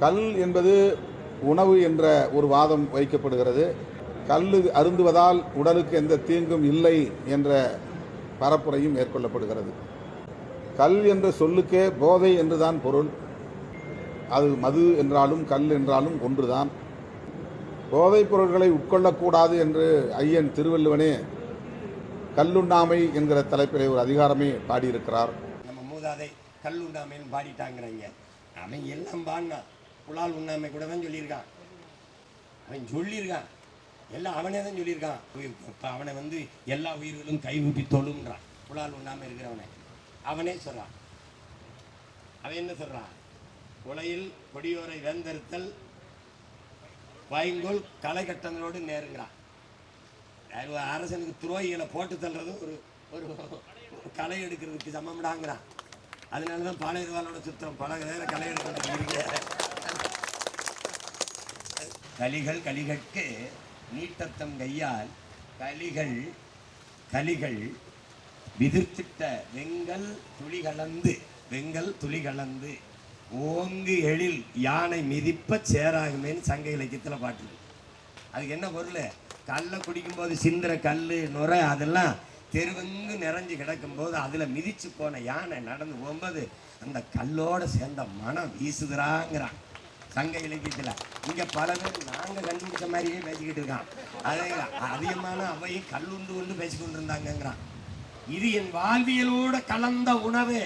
கல் என்பது உணவு என்ற ஒரு வாதம் வைக்கப்படுகிறது. கல் அருந்துவதால் உடலுக்கு எந்த தீங்கும் இல்லை என்ற பரப்புரையும் மேற்கொள்ளப்படுகிறது. கல் என்ற சொல்லுக்கே போதை என்றுதான் பொருள். அது மது என்றாலும் கல் என்றாலும் ஒன்றுதான். போதைப் பொருட்களை உட்கொள்ளக்கூடாது என்று ஐயன் திருவள்ளுவனே கல்லுண்ணாமை என்கிற தலைப்பிலே ஒரு அதிகாரமே பாடியிருக்கிறார். நம்ம மூதாதை கல்லுண்டாமைன்னு உண்ணாமைன்னு பாடிட்டாங்கிறாங்க. அவன் எல்லாம் பாடினான் புலால் உண்ணாமை கூட தான் சொல்லியிருக்கான். அவன் சொல்லியிருக்கான். எல்லாம் அவனே தான் சொல்லியிருக்கான் இப்போ அவனை வந்து எல்லா உயிர்களும் கைகூப்பி தொழுன்றான் புலால் உண்ணாமை இருக்கிறவனை. அவனே சொல்கிறான் அவன் என்ன சொல்கிறான் உலையில் கொடியோரை வேந்தறுத்தல் வைங்கோல் களை கட்டங்களோடு நேருங்கிறான். அரசனுக்கு துரோகிகளை போட்டு தள்ளுறது ஒரு ஒரு களை எடுக்கிறதுக்கு சமம்டாங்கிறான். அதனால தான் பாளையர்வாலோட சுத்தம். பல நேரம் களை எடுக்கிறது கலிகள் கலிகட்கு நீட்டத்தம் கையால் கலிகள் கலிகள் விதிர்த்திட்ட வெங்கல் துளி கலந்து வெங்கல் துளி கலந்து ஓங்கு எழில் யானை மிதிப்ப சேராகுமேன்னு சங்க இலக்கியத்தில் பாட்டு அதுக்கு என்ன பொருள்? கல்லை குடிக்கும்போது சிந்துற கல் நுரை அதெல்லாம் தெருவெங்கு நிறைஞ்சு கிடக்கும்போது அதில் மிதிச்சு போன யானை நடந்து போகும்போது அந்த கல்லோடு சேர்ந்த மனம் வீசுதுறாங்கிறான். சங்க இலக்கியத்தில். இங்கே பல பேர் நாங்கள் கண்டுபிடிச்ச மாதிரியே பேசிக்கிட்டு இருக்கான். அதே அதிகமான அவையும் கல்லுண்டு கொண்டு பேசிக்கொண்டு இருந்தாங்கங்கிறான் இது என் வாழ்வியலோட கலந்த உணவு.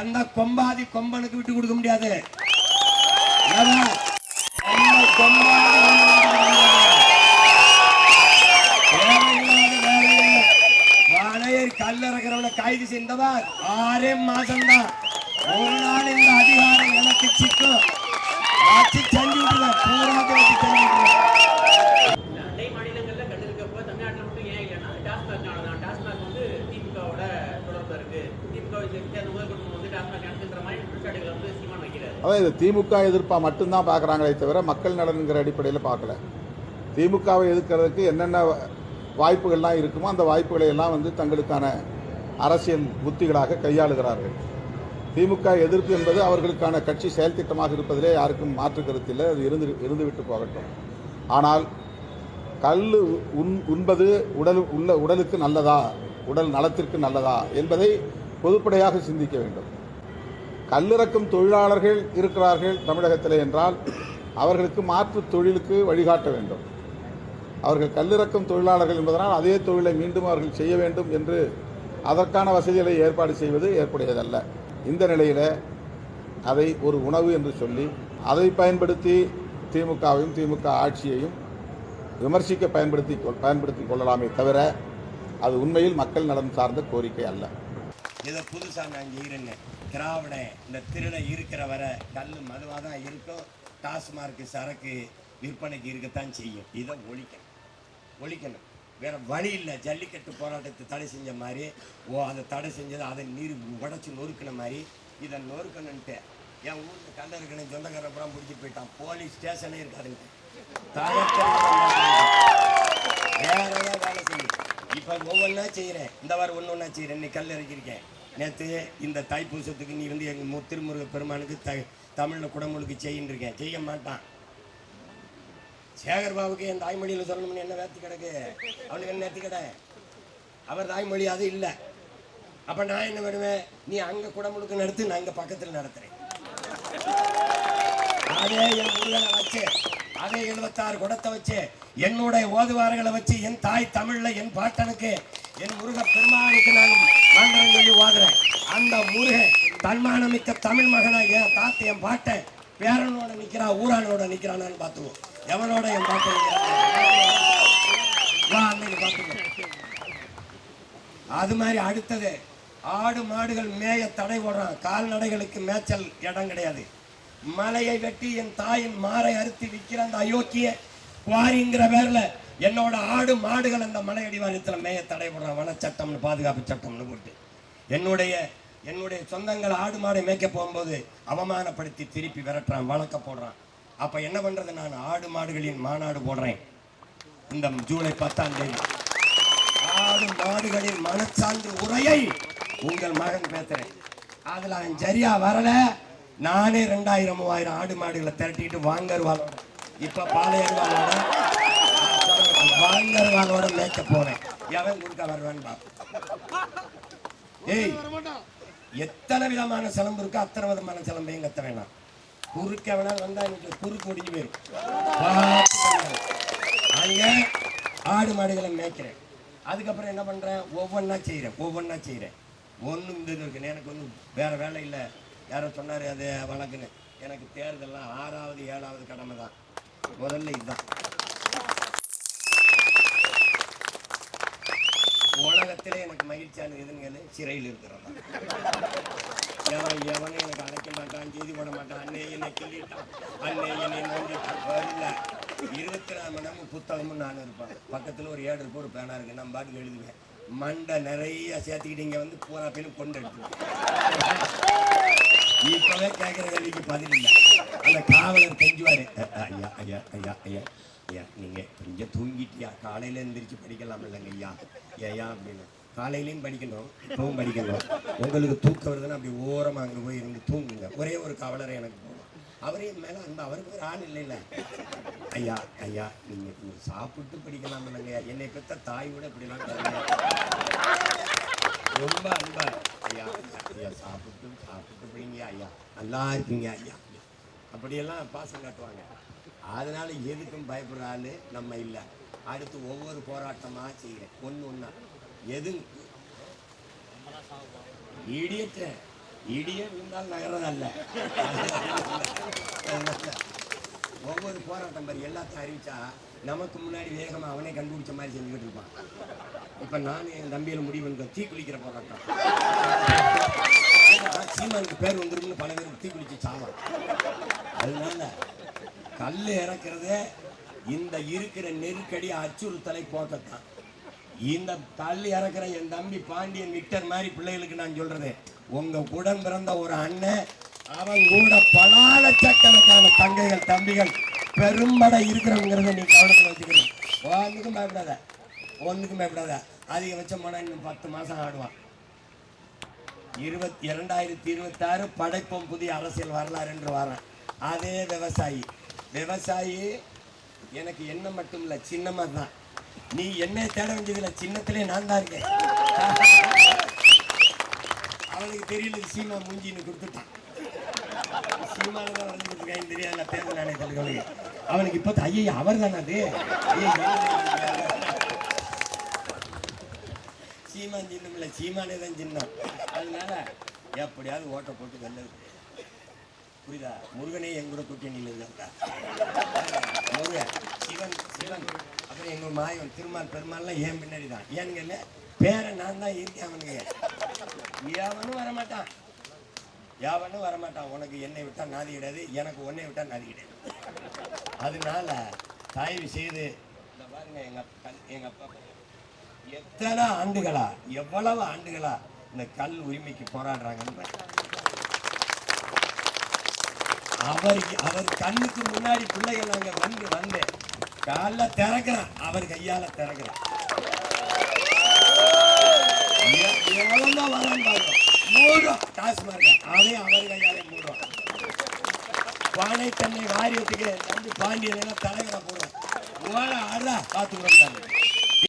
எந்த கொம்பாதி கொம்பனுக்கு விட்டு கொடுக்க முடியாது. கல்லறக்கிறவனை கைது செய்தவர் ஆறே மாசம்தான். ஒரு நாள் இந்த அதிகாரம் எனக்கு சிக்கும். வச்சு செஞ்சு விட்டுருவேன் பூராக வச்சு செஞ்சு விட்டுருவேன் அண்டை மாநிலங்கள்ல கண்டு இருக்கப்போ தமிழ்நாட்டில் மட்டும் ஏன் இல்லைன்னா டாஸ்மாக் தான் டாஸ்மாக் வந்து திமுகவோட தொடர்பு இருக்கு. திமுக வச்சு அந்த முதல் குடும்பம் வந்து டாஸ்மாக் நடத்துன்ற மாதிரி குற்றச்சாட்டுகளை வந்து சீமான் வைக்கிறாரு. அதான் இது திமுக எதிர்ப்பா மட்டும்தான் பார்க்குறாங்களே தவிர மக்கள் நலன்கிற அடிப்படையில் பார்க்கல. திமுகவை எதிர்க்கிறதுக்கு என்னென்ன வாய்ப்புகள்லாம் இருக்குமோ அந்த வாய்ப்புகளை எல்லாம் வந்து தங்களுக்கான அரசியல் புத்திகளாக கையாளுகிறார்கள். திமுக எதிர்ப்பு என்பது அவர்களுக்கான கட்சி செயல் திட்டமாக இருப்பதிலே யாருக்கும் மாற்று கருத்து இல்லை. அது இருந்து இருந்துவிட்டு போகட்டும். ஆனால் கல் உண் உண்பது உடல் உள்ள உடலுக்கு நல்லதா உடல் நலத்திற்கு நல்லதா என்பதை பொதுப்படையாக சிந்திக்க வேண்டும். கல்லிறக்கும் தொழிலாளர்கள் இருக்கிறார்கள் தமிழகத்திலே என்றால் அவர்களுக்கு மாற்று தொழிலுக்கு வழிகாட்ட வேண்டும். அவர்கள் கல்லிறக்கும் தொழிலாளர்கள் என்பதனால் அதே தொழிலை மீண்டும் அவர்கள் செய்ய வேண்டும் என்று அதற்கான வசதிகளை ஏற்பாடு செய்வது ஏற்புடையதல்ல. இந்த நிலையில் அதை ஒரு உணவு என்று சொல்லி அதை பயன்படுத்தி திமுகவையும் திமுக ஆட்சியையும் விமர்சிக்க பயன்படுத்தி கொள்- பயன்படுத்திக் கொள்ளலாமே தவிர அது உண்மையில் மக்கள் நலன் சார்ந்த கோரிக்கை அல்ல. இதை புதுசாக நாங்கள் செய்கிறேன்னு திராவிட இந்த திருடை இருக்கிற வரை கல் மதுவாக தான் இருக்கும் டாஸ்மார்க் சரக்கு விற்பனைக்கு இருக்கத்தான் செய்யும். இதை ஒழிக்கணும். ஒழிக்கணும். வேற வழி இல்லை. ஜல்லிக்கட்டு போராட்டத்தை தடை செஞ்ச மாதிரி ஓ அதை தடை செஞ்சது அதை நீர் உடச்சி நொறுக்கின மாதிரி இதை நொறுக்கணுன்ட்டு. என் ஊருக்கு கல்ல இருக்கணும் சொந்தக்காரன் அப்புறம் பிடிச்சி போயிட்டான். போலீஸ் ஸ்டேஷனே இருக்காதுங்க. வேற ஏதாவது வேலை செய்யும். இப்போ ஒவ்வொன்றா செய்கிறேன் இந்த வாரம் ஒன்று ஒன்றா செய்கிறேன் இன்னைக்கு கல் இறக்கியிருக்கேன். நேற்று இந்த தைப்பூசத்துக்கு நீ வந்து எங்கள் மு திருமுருக பெருமானுக்கு த தமிழில் குடமுழுக்கு செய்யின்னு இருக்கேன் செய்ய மாட்டான். சேகர் பாபுக்கு என் தாய்மொழியில் சொல்லணும்னு என்ன வேத்தி கிடக்கு? அவனுக்கு என்ன நேர்த்தி கடை? அவர் தாய்மொழி அது இல்லை. அப்போ நான் என்ன பண்ணுவேன்? நீ அங்கே குடமுழுக்கு நடத்து நான் இங்கே பக்கத்தில் நடத்துகிறேன் அதே என் முருகனை வச்சு அதே எழுபத்தாறு குடத்தை வச்சு என்னுடைய ஓதுவார்களை வச்சு என் தாய் தமிழ்ல என் பாட்டனுக்கு என் முருக பெருமானுக்கு நான் மந்திரம் சொல்லி ஓதுறேன். அந்த முருகன் தன்மானமிக்க தமிழ் மகனாக என் தாத்த என் பாட்டை பேரனோட நிற்கிறா ஊரானோட நிக்கிறானான்னு பார்த்துவோம். எவனோட என் பாட்டை அது மாதிரி அடுத்தது ஆடு மாடுகள் மேய தடை போடுறான் கால்நடைகளுக்கு மேய்ச்சல் இடம் கிடையாது. மலையை வெட்டி என் தாயின் மாறை அறுத்து விற்கிற அந்த அயோக்கிய குவாரிங்கிற பேர்ல என்னோட ஆடு மாடுகள் அந்த மலை அடிவாரத்தில் மேய தடை போடுறான் வனச்சட்டம்னு பாதுகாப்பு சட்டம்னு போட்டு. என்னுடைய என்னுடைய சொந்தங்கள் ஆடு மாடை மேய்க்க போகும்போது அவமானப்படுத்தி திருப்பி விரட்டுறான் வழக்க போடுறான் அப்ப என்ன பண்றது நான்? ஆடு மாடுகளின் மாநாடு போடுறேன். இந்த ஜூலை பத்தாம் தேதி. ஆடு மாடுகளின் மனச்சான்று உரையை உங்கள் மகன் பேசுறேன். அதுல அவன் சரியா வரல. நானே ரெண்டாயிரம் மூவாயிரம் ஆடு மாடுகளை திரட்டிட்டு வாங்கருவாளோட இப்ப பாளையருவாளோட வாங்கருவாளோட மேய்க்க போறேன். எவன் கொடுக்க வருவான்னு பாப்போம். ஏய் எத்தனை விதமான சிலம்பு இருக்கோ அத்தனை விதமான சிலம்பையும் கத்த வேணாம். குறுக்க வேணா வந்தா இன்னைக்கு குறுக்கு முடிஞ்சு போயிடும் அங்கே ஆடு மாடுகளை மேய்க்கிறேன். அதுக்கப்புறம் என்ன பண்றேன்? ஒவ்வொன்றா செய்கிறேன் ஒவ்வொன்றா செய்கிறேன் ஒன்றும் இந்த இது இருக்கு எனக்கு ஒன்றும் வேற வேலை இல்லை. யாரோ சொன்னார் அது வழக்குன்னு. எனக்கு தேர்தல்லாம் ஆறாவது ஏழாவது கடமை தான் முதல்ல இதுதான். உலகத்திலே எனக்கு மகிழ்ச்சியான எதுன்னு கேளு சிறையில் இருக்கிறதா எவன் எவனும் எனக்கு அழைக்க மாட்டான் செய்தி போட மாட்டான் அண்ணே என்னை கிள்ளிட்டான் அண்ணே என்னை நோண்டிட்டான் வரல இருபத்தி நாலு மணி நேரம் புத்தகமும் நான் இருப்பேன் பக்கத்தில் ஒரு ஏடு இருப்போம் ஒரு பேனா இருக்கு நான் பாட்டுக்கு எழுதுவேன் மண்டை நிறைய சேர்த்துக்கிட்டு இங்கே வந்து பூரா பேரும் கொண்டு எடுத்துருவேன் இப்போவே கேட்குற கேள்விக்கு பதில் இல்லை அந்த காவலர் கெஞ்சுவாரு ஐயா ஐயா ஐயா ஐயா ஐயா நீங்க கொஞ்சம் தூங்கிட்டியா? காலையில எந்திரிச்சு படிக்கலாம் இல்லைங்க ஐயா. ஏயா அப்படின்னு காலையிலையும் படிக்கணும் இப்பவும் படிக்கணும். உங்களுக்கு தூக்கம் வருதுன்னா அப்படி ஓரமா அங்க போய் இருந்து தூங்குங்க. ஒரே ஒரு கவலரை எனக்கு போகணும் அவரையும் மேல அந்த அவருக்கு ஒரு ஆள் இல்லைல்ல. ஐயா ஐயா நீங்க கொஞ்சம் சாப்பிட்டு படிக்கலாம் இல்லைங்க என்னை பெற்ற தாய் இப்படிலாம் ரொம்ப அன்பா. ஐயா ஐயா, சாப்பிட்டு சாப்பிட்டு போறீங்க ஐயா. நல்லா இருப்பீங்க ஐயா. அப்படியெல்லாம் பாசம் காட்டுவாங்க. அதனால் எதுக்கும் பயப்படுறாள் நம்ம இல்லை. அடுத்து ஒவ்வொரு போராட்டமாக செய்கிறேன் ஒன்று ஒன்றா எது? இடியற்ற. இடிய விழுந்தால் நகரதல்ல ஒவ்வொரு போராட்டம் பாரு எல்லாத்தையும் அறிவிச்சா நமக்கு முன்னாடி வேகமாக அவனே கண்டுபிடிச்ச மாதிரி செஞ்சுக்கிட்டு இருப்பான். இப்போ நான் என் தம்பியில் முடிவு பண்ண தீ குளிக்கிற போராட்டம். சீமானுக்கு பேர் வந்துருக்குன்னு பல பேர் தீ குளிச்சு சாவான். அதனால கல் இறக்குறதே இந்த இருக்கிற நெருக்கடி அச்சுறுத்தலை போக்கத்தான். இந்த கல் இறக்குற என் தம்பி பாண்டியன் விக்டர் மாதிரி பிள்ளைகளுக்கு நான் சொல்றது உங்க உடன் பிறந்த ஒரு அண்ணன் அவன் கூட பல லட்சக்கணக்கான தங்கைகள் தம்பிகள் பெரும்படை இருக்கிறவங்கிறத நீ கவனத்தில் வச்சுக்கணும். ஒன்றுக்கும் பயப்படாத ஒன்றுக்கும் பயப்படாத. அதிகபட்சம் போனால் இன்னும் பத்து மாதம் ஆடுவான். இருபத்தி இரண்டாயிரத்தி இருபத்தாறு படைப்போம் புதிய அரசியல் வரலாறு என்று வரேன். அதே விவசாயி. விவசாயி எனக்கு என்ன மட்டும் இல்லை சின்னமாக தான் நீ என்ன தேட வேண்டியதில்ல சின்னத்திலே நான் தான் இருக்கேன். அவனுக்கு தெரியல சீமா மூஞ்சின்னு கொடுத்துட்டான். சீமால தான் வரைஞ்சு கொடுத்துருக்காங்க தெரியாதுல தேர்தல் ஆணையத்தில் அவனுக்கு இப்போ ஐயா அவர் தானே அது? சீமா சீமான் சின்னம் இல்லை சீமானே தான் சின்னம். அதனால எப்படியாவது ஓட்டை போட்டு வெள்ளது புரியுதா? முருகனே என் கூட கூட்டணியில் இருந்தா முருகன் சிவன் சிவன். அப்புறம் எங்க மாயவன் திருமால் பெருமாள்லாம் ஏன் பின்னாடி தான் ஏனுங்கல்ல பேரை நான் தான் இருக்கேன் அவனுக்கு யாவனும் வரமாட்டான். யாவனும் வரமாட்டான். உனக்கு என்னை விட்டா நாதி கிடையாது எனக்கு உன்னை விட்டா நாதி கிடையாது. அதனால தயவு செய்து இந்த பாருங்க எங்க அப்பா எங்க அப்பா எத்தனை ஆண்டுகளா எவ்வளவு ஆண்டுகளா இந்த கல் உரிமைக்கு போராடுறாங்கன்னு அவருக்கு அவர் கண்ணுக்கு முன்னாடி பிள்ளைகள் அங்க வந்து வந்து கால திறக்கிறான். அவர் கையால திறக்கிறான். எ- எவ்வளவுதான் மூடும் டாஸ்மார்க் அதையும் அவர் கையாலே மூடும் பானை தன்னை வாரியத்துக்கு தம்பி பாண்டியன் தலைவரை போடுவோம் ஓட ஆடுறா. பார்த்து கொடுத்தாங்க